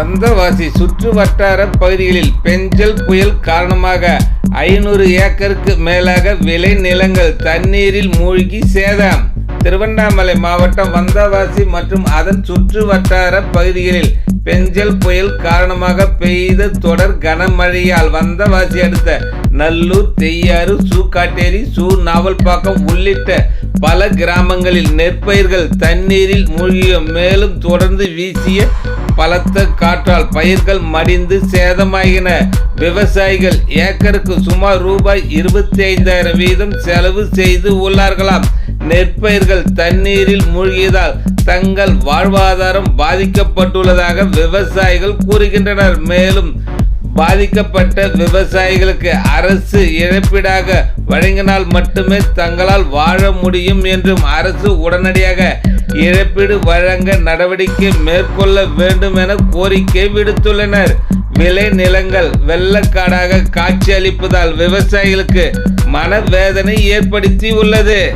வந்தவாசி சுற்று வட்டார பகுதிகளில் பெஞ்சல் புயல் காரணமாக ஐநூறு ஏக்கருக்கு மேலாக விளை நிலங்கள் தண்ணீரில் மூழ்கி சேதம். திருவண்ணாமலை மாவட்டம் வந்தவாசி மற்றும் அதன் சுற்று வட்டார பகுதிகளில் பெஞ்சல் புயல் காரணமாக பெய்த தொடர் கனமழையால் வந்தவாசி அடுத்த நல்லூர் தெய்யாறு சூக்காட்டேரி சூ நாவல்பாக்கம் உள்ளிட்ட பல கிராமங்களில் நெற்பயிர்கள் தண்ணீரில் மூழ்கிய மேலும் தொடர்ந்து வீசிய பலத்த காற்றால் பயிர்கள் மடிந்து சேதமாகின. விவசாயிகள் ஏக்கருக்கு சுமார் ரூபாய் இருபத்தி ஐந்தாயிரம் வீதம் செலவு செய்து உள்ளார்களாம். நெற்பயிர்கள் தண்ணீரில் மூழ்கியதால் தங்கள் வாழ்வாதாரம் பாதிக்கப்பட்டுள்ளதாக விவசாயிகள் கூறுகின்றனர். மேலும் பாதிக்கப்பட்ட விவசாயிகளுக்கு அரசு இழப்பீடாக வழங்கினால் மட்டுமே தங்களால் வாழ முடியும் என்றும் அரசு உடனடியாக இழப்பீடு வழங்க நடவடிக்கை மேற்கொள்ள வேண்டும் என கோரிக்கை விடுத்துள்ளனர். விளை நிலங்கள் வெள்ளக்காடாக காட்சியளிப்பதால் விவசாயிகளுக்கு மனவேதனை ஏற்படுத்தி உள்ளது